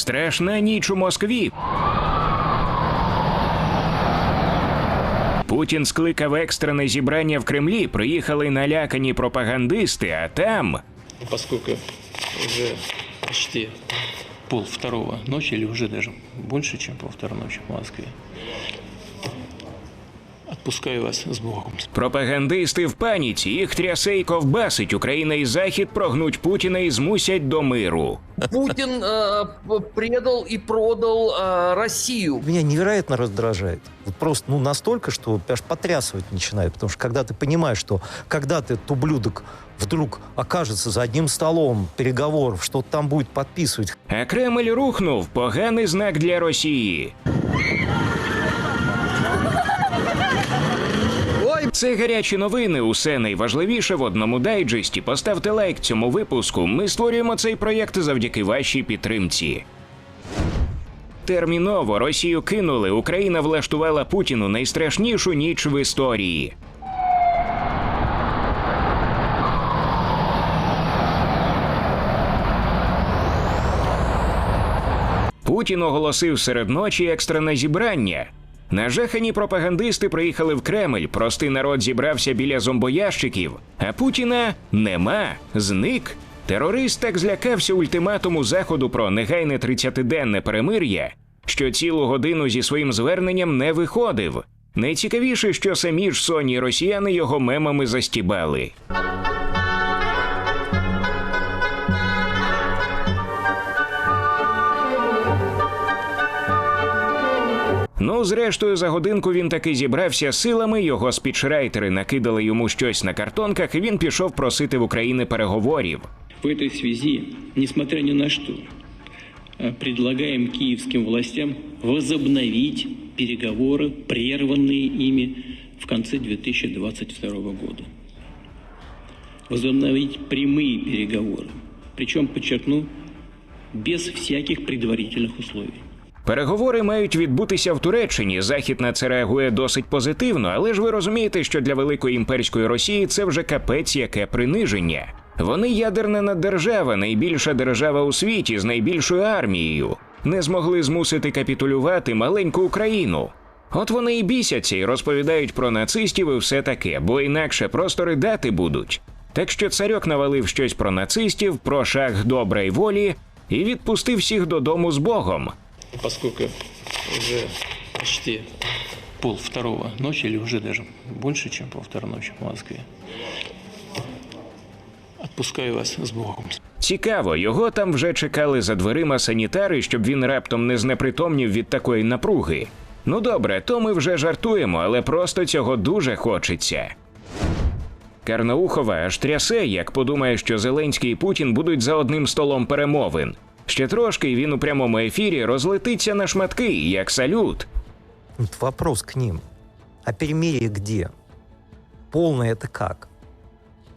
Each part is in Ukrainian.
Страшна ніч у Москві. Путін скликав екстрене зібрання в Кремлі. Приїхали налякані пропагандисти, а там поскольку вже почти пол второго ночі, или вже даже більше, ніж пол второго ночі в Москве, отпускаю вас с Богом. пропагандисти в паніці, їх трясе й ковбасить. Україна і Захід прогнуть Путіна і змусять до миру. Путин э, п- предал и продал э, Россию. Меня невероятно раздражает. Вот просто ну, настолько, что аж потрясывать начинает. Потому что когда ты понимаешь, что когда ты, этот ублюдок, вдруг окажется за одним столом переговоров, что там будет подписывать, А Кремль рухнув поганий знак для Росії. Це гарячі новини. Усе найважливіше в одному дайджесті. Поставте лайк цьому випуску. Ми створюємо цей проєкт завдяки вашій підтримці. Терміново Росію кинули. Україна влаштувала Путіну найстрашнішу ніч в історії. Путін оголосив серед ночі екстрене зібрання. Нажахані пропагандисти приїхали в Кремль, простий народ зібрався біля зомбоящиків, а Путіна нема, зник. Терорист так злякався ультиматуму заходу про негайне 30-денне перемир'я, що цілу годину зі своїм зверненням не виходив. Найцікавіше, що самі ж соні росіяни його мемами застібали. Ну, зрештою, за годинку він таки зібрався силами. Його спічрайтери накидали йому щось на картонках, і він пішов просити в України переговорів. В этой связи, несмотря ни на что, э, предлагаем киевским властям возобновить переговоры, прерванные ими в конце 2022 года. Возобновить прямые переговоры. Причем, подчеркну, без всяких предварительных условий. Переговори мають відбутися в Туреччині. Захід на це реагує досить позитивно, але ж ви розумієте, що для великої імперської Росії це вже капець яке приниження. Вони ядерна наддержава, найбільша держава у світі з найбільшою армією. Не змогли змусити капітулювати маленьку Україну. От вони і бісяться і розповідають про нацистів і все таке, бо інакше просто ридати будуть. Так що царьок навалив щось про нацистів, про шаг доброї волі і відпустив всіх додому з Богом. Поскольку уже почти пол второго ночи, или уже даже больше, чем пол второй ночи в Москве, отпускаю вас с Богом. Цікаво, його там вже чекали за дверима санітари, щоб він раптом не знепритомнів від такої напруги. Ну добре, то ми вже жартуємо, але просто цього дуже хочеться. Карнаухова аж трясе, як подумає, що Зеленський і Путін будуть за одним столом перемовин. Ще трошки і він у прямому ефірі розлетиться на шматки, як салют. вопрос к ним. А перемирие где? Полное это как?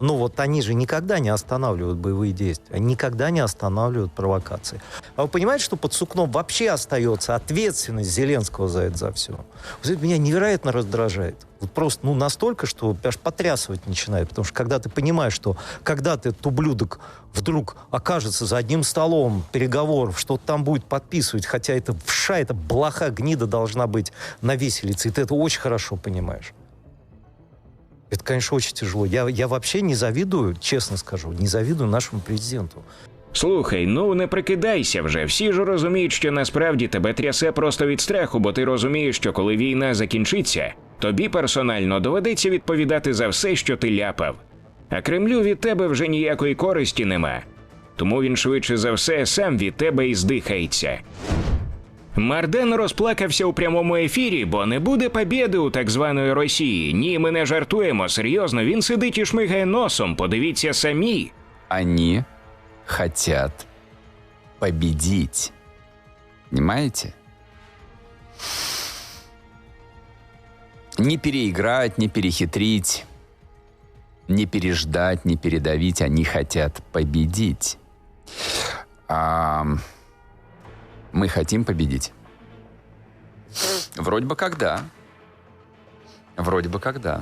Ну вот они же никогда не останавливают боевые действия, никогда не останавливают провокации. А вы понимаете, что под сукном вообще остается ответственность Зеленского за это за все? Вот это меня невероятно раздражает. Вот просто ну, настолько, что аж потрясывать начинает. Потому что когда ты понимаешь, что когда ты, этот ублюдок, вдруг окажется за одним столом переговоров, что там будет подписывать, хотя это вша, это блоха, гнида должна быть на виселице, и ты это очень хорошо понимаешь. Это, конечно, очень тяжело. Я, я вообще не завидую, честно скажу, не завидую нашему президенту. Слухай, ну не прикидайся вже. Всі ж розуміють, що насправді тебе трясе просто від страху, бо ти розумієш, що коли війна закінчиться, тобі персонально доведеться відповідати за все, що ти ляпав. А Кремлю від тебе вже ніякої користі нема. Тому він швидше за все сам від тебе і здихається. Марден розплакався у прямому ефірі, бо не буде побєди у так званої Росії. Ні, ми не жартуємо. Серйозно, він сидить і шмигає носом. Подивіться самі. Они хотят победить. Понимаете? Не переиграть, не перехитрить, не переждать, не передавить. Они хотят победить. А мы хотим победить. Вроде бы как да. Вроде бы как да.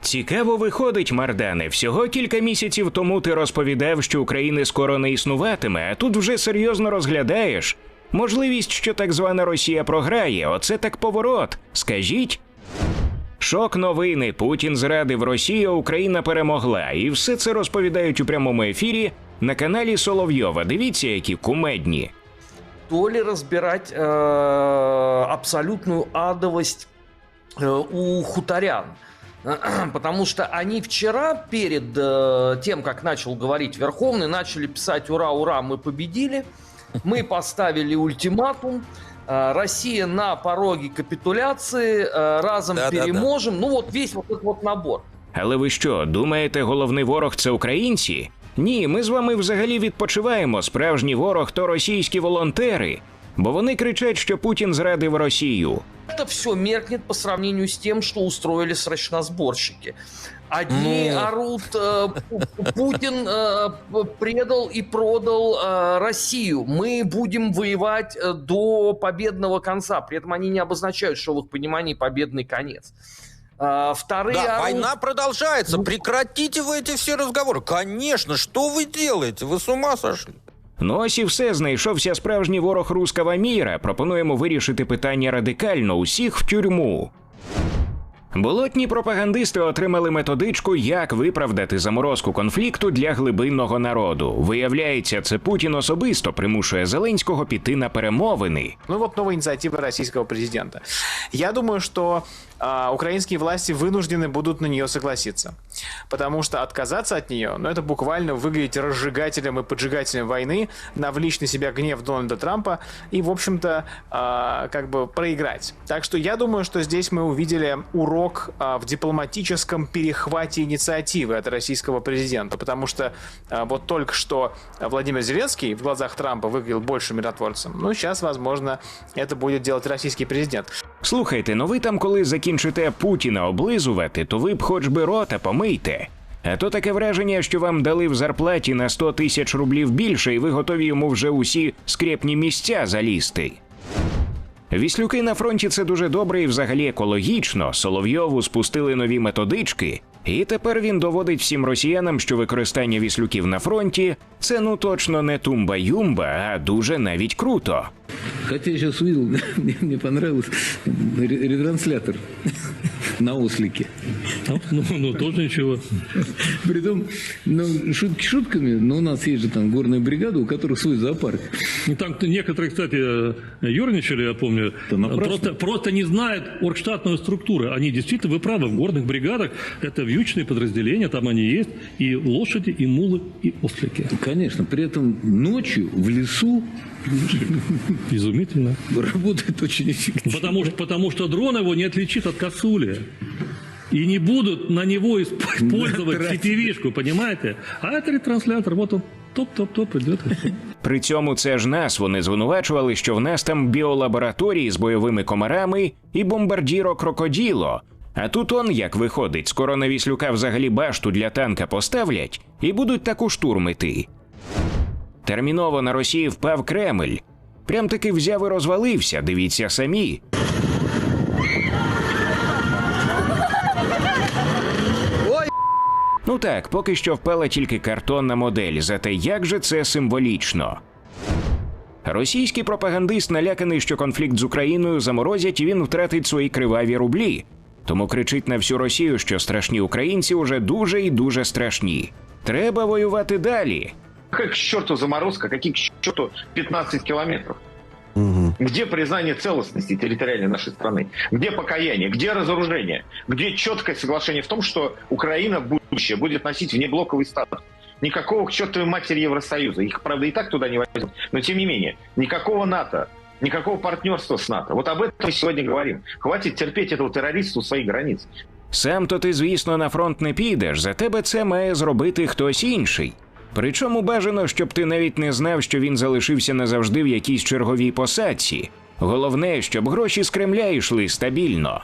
Цікаво виходить, Мардане. Всього кілька місяців тому ти розповідав, що України скоро не існуватиме, а тут вже серйозно розглядаєш. Можливість, що так звана Росія програє, оце так поворот. Скажіть. Шок новини. Путін зрадив Росію, Україна перемогла. І все це розповідають у прямому ефірі на каналі Соловйова. Дивіться, які кумедні. То ли разбирать э, абсолютную адовость э, у хуторян. Потому что они вчера, перед э, тем, как начал говорить Верховный, начали писать «Ура, ура, мы победили!» Мы поставили ультиматум. э, Россия на пороге капитуляции, э, разом Да-да-да. переможем. Ну вот весь вот этот вот набор. Але ви що, думаєте, головний ворог це українці? Ні, ми з вами взагалі відпочиваємо. Справжній ворог то російські волонтери, бо вони кричать, що Путін зрадив Росію. Это все меркнет по сравнению с тем, что устроили срочносборщики. Одни Ну. орут, э, Пу- Путин э, п- предал и продал э, Россию. Мы будем воевать э, до победного конца. При этом они не обозначают, что в их понимании победный конец. А, Вторые Да, орут- война продолжается. Ну. Прекратите вы эти все разговоры. Конечно, что вы делаете? Вы с ума сошли? Ну ось і все знайшовся справжній ворог руского міра. Пропонуємо вирішити питання радикально усіх в тюрму. Болотні пропагандисти отримали методичку, як виправдати заморозку конфлікту для глибинного народу. Виявляється, це Путін особисто примушує Зеленського піти на перемовини. Ну вот нова ініціатива російського президента. Я думаю, що а, українські власті вынуждены будуть на нее согласиться Потому что отказаться от нее, ну это буквально выглядеть разжигателем и поджигателем войны, навлечь на себя гнев Дональда Трампа и, в общем-то, а, как бы проиграть. Так что я думаю, что здесь мы увидели урок а, в дипломатическом перехвате инициативы от российского президента. Потому что а, вот только что Владимир Зеленский в глазах Трампа выглядел больше миротворцем. Ну, сейчас, возможно, это будет делать российский президент. Слухайте, ну ви там, коли закінчите Путіна облизувати, то ви б хоч би рота помийте. А то таке враження, що вам дали в зарплаті на 100 тисяч рублів більше, і ви готові йому вже усі скрепні місця залізти. Віслюки на фронті це дуже добре і взагалі екологічно. Соловйову спустили нові методички, і тепер він доводить всім росіянам, що використання віслюків на фронті це ну точно не тумба-юмба, а дуже навіть круто. Хотя я увидел, мне, мне понравился ретранслятор на ослике. Ну, ну, тоже ничего. Притом, ну, шутки шутками, но у нас есть же там горная бригада, у которых свой зоопарк. Ну, там некоторые, кстати, юрничали, я помню. Да напрасно. просто, просто не знают оргштатную структуру. Они действительно, вы правы, в горных бригадах это вьючные подразделения, там они есть, и лошади, и мулы, и ослики. Конечно, при этом ночью в лесу Изумительно. работает очень эффективно. Потому что, потому что дрон его не отличит от косули. И не будут на него использовать тратить. CTV-шку, понимаете? А это ретранслятор, вот он топ-топ-топ идет. и всё. При цьому це ж нас вони звинувачували, що в нас там біолабораторії з бойовими комарами і бомбардіро крокоділо. А тут он як виходить, скоро на віслюка взагалі башту для танка поставлять і будуть таку штурмити. Терміново на Росії впав Кремль. Прям таки взяв і розвалився, дивіться самі. Ну так, поки що впала тільки картонна модель, зате як же це символічно. Російський пропагандист наляканий, що конфлікт з Україною заморозять і він втратить свої криваві рублі. Тому кричить на всю Росію, що страшні українці уже дуже і дуже страшні. Треба воювати далі. Какая к черту заморозка, какие к черту 15 километров? Где признание целостности территориальной нашей страны? Где покаяние? Где разоружение? Где четкое соглашение в том, что Украина в будущее будет носить внеблоковый статус? Никакого к чертовой матери Евросоюза. Их, правда, и так туда не возьмут. Но, тем не менее, никакого НАТО, никакого партнерства с НАТО. Вот об этом мы сегодня говорим. Хватит терпеть этого террориста у своих границ. Сам то ти, звісно, на фронт не підеш, за тебе це має зробити хтось інший. Причому бажано, щоб ти навіть не знав, що він залишився назавжди в якійсь черговій посадці. Головне, щоб гроші з Кремля йшли стабільно.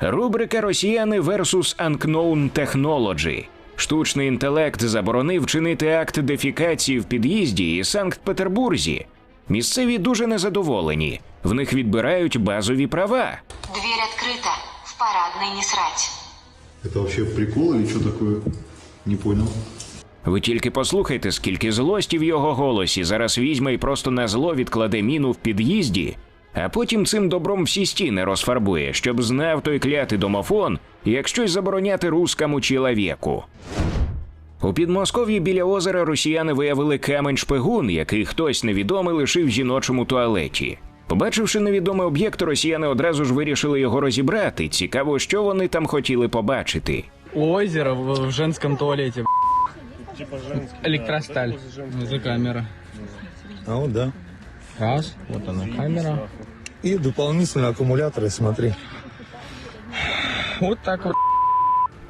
Рубрика Росіяни versus Unknown Technology. Штучний інтелект заборонив чинити акт дефікації в під'їзді і Санкт-Петербурзі. Місцеві дуже незадоволені. В них відбирають базові права. Дверь открыта. В парадной не срать. Это вообще прикол или что такое? Не понял. Ви тільки послухайте, скільки злості в його голосі. Зараз візьме і просто на зло відкладе міну в під'їзді, а потім цим добром всі стіни розфарбує, щоб знав той клятий домофон, як щось забороняти рускому чоловіку. У Підмосков'ї біля озера росіяни виявили камень шпигун, який хтось невідомий лишив в жіночому туалеті. Побачивши невідомий об'єкт, росіяни одразу ж вирішили його розібрати. Цікаво, що вони там хотіли побачити. Озеро в, женском туалете. Электросталь. За камера. А вот да. Раз, вот она камера. И дополнительно аккумуляторы, смотри. Вот так вот.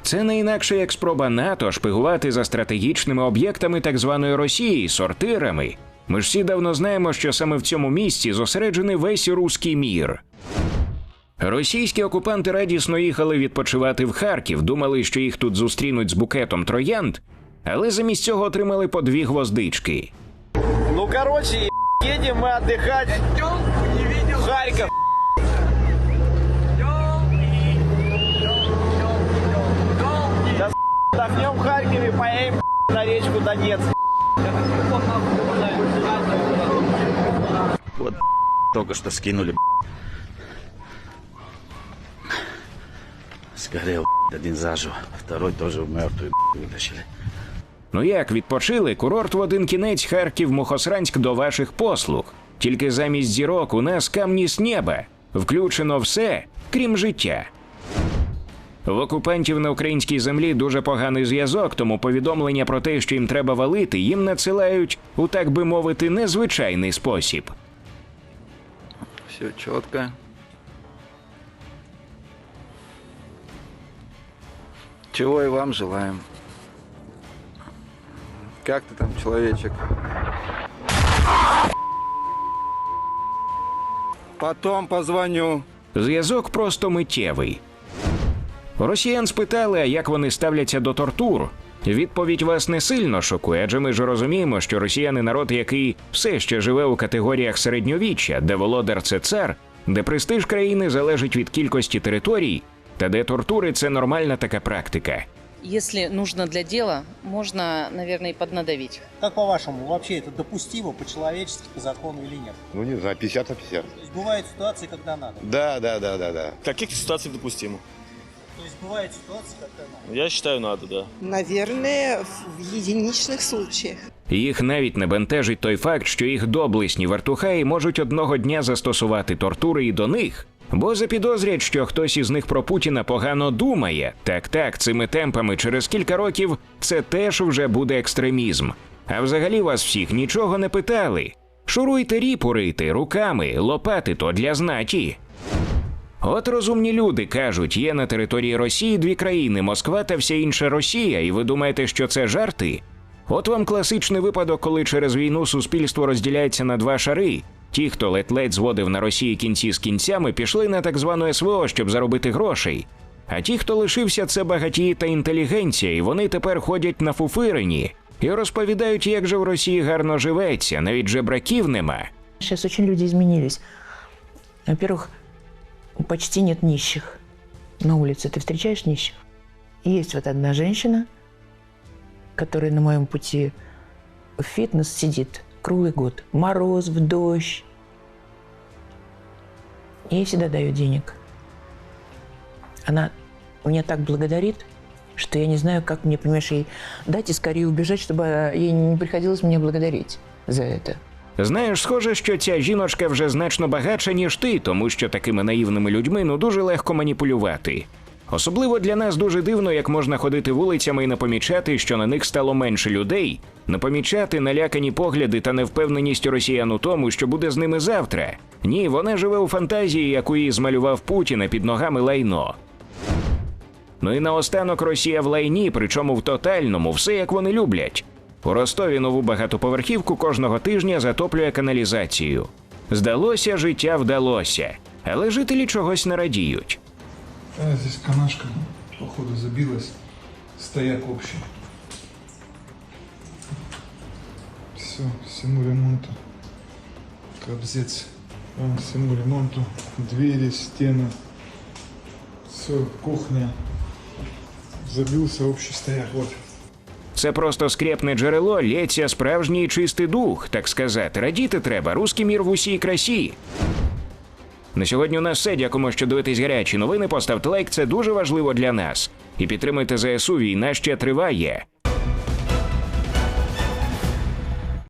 Це не інакше як спроба НАТО шпигувати за стратегічними об'єктами так званої Росії, сортирами. Ми ж всі давно знаємо, що саме в цьому місці зосереджений весь руський мір. Російські окупанти радісно їхали відпочивати в Харків, думали, що їх тут зустрінуть з букетом троянд, але замість цього отримали по дві гвоздички. Ну, короче, едем мы отдыхать в Харьков. Да отдохнем в Харькове, поедем на речку Донецк. Вот только что скинули. Сгорел один заживо, второй тоже мертвый вытащили. Ну як відпочили, курорт в один кінець Харків Мухосранськ до ваших послуг. Тільки замість зірок у нас камні з неба. Включено все, крім життя. В окупантів на українській землі дуже поганий зв'язок, тому повідомлення про те, що їм треба валити, їм надсилають у так би мовити незвичайний спосіб. Все четко. Чего и вам желаем. Как ты там, человечек? Потом позвоню. Зв'язок просто миттєвий. Росіян спитали, як вони ставляться до тортур. Відповідь вас не сильно шокує, адже ми ж розуміємо, що росіяни народ, який все ще живе у категоріях середньовіччя, де володар це цар, де престиж країни залежить від кількості територій, та де тортури це нормальна така практика. Если нужно для дела, можно, наверное, и поднадавить. Как по-вашему, вообще это допустимо по-человечески, по закону или нет? Ну не знаю, 50 на 50. То есть бывают ситуации, когда надо. Да, да, да, да, да. Каких ситуаций допустимо? То есть бывают ситуации, когда надо. Я считаю, надо, да. Наверное, в единичных случаях. Їх навіть не бентежить той факт, що їх доблесні вертухаї можуть одного дня застосувати тортури і до них, бо запідозрять, що хтось із них про Путіна погано думає. Так, так, цими темпами через кілька років це теж вже буде екстремізм. А взагалі вас всіх нічого не питали. Шуруйте ріпу рити руками, лопати то для знаті. От розумні люди кажуть, є на території Росії дві країни Москва та вся інша Росія, і ви думаєте, що це жарти? От вам класичний випадок, коли через війну суспільство розділяється на два шари. Ті, хто ледь-ледь зводив на Росії кінці з кінцями, пішли на так звану СВО, щоб заробити грошей. А ті, хто лишився, це багатії та інтелігенція, і вони тепер ходять на фуфирині і розповідають, як же в Росії гарно живеться, навіть жебраків нема. Сейчас очень люди изменились. Во-первых, почти нет нищих на улице. Ты встречаешь нищих? Есть вот одна женщина, которая на моем пути в фитнес сидит круглый год. Мороз, в дождь. Я ей всегда даю денег. Она меня так благодарит, что я не знаю, как мне, понимаешь, ей дать и скорее убежать, чтобы ей не приходилось меня благодарить за это. Знаєш, схоже, що ця жіночка вже значно багатша, ніж ти, тому що такими наївними людьми ну дуже легко маніпулювати. Особливо для нас дуже дивно, як можна ходити вулицями і не помічати, що на них стало менше людей, не помічати налякані погляди та невпевненість росіян у тому, що буде з ними завтра. Ні, вона живе у фантазії, яку їй змалював Путін а під ногами лайно. Ну і наостанок Росія в лайні, причому в тотальному, все як вони люблять. У Ростові нову багатоповерхівку кожного тижня затоплює каналізацію. Здалося, життя вдалося, але жителі чогось не радіють. А, здесь канашка, походу, забилась. Стояк общий. Все, всему ремонту. Кобзец. А, всему ремонту. Двери, стены. Все, кухня. забился общий стояк. Вот. Це просто скрепне джерело, лється справжній чистий дух, так сказати. Радіти треба, руський мір в усій красі. На сьогодні у нас все. Дякуємо, що дивитесь гарячі новини. Поставте лайк, це дуже важливо для нас. І підтримуйте ЗСУ, війна ще триває.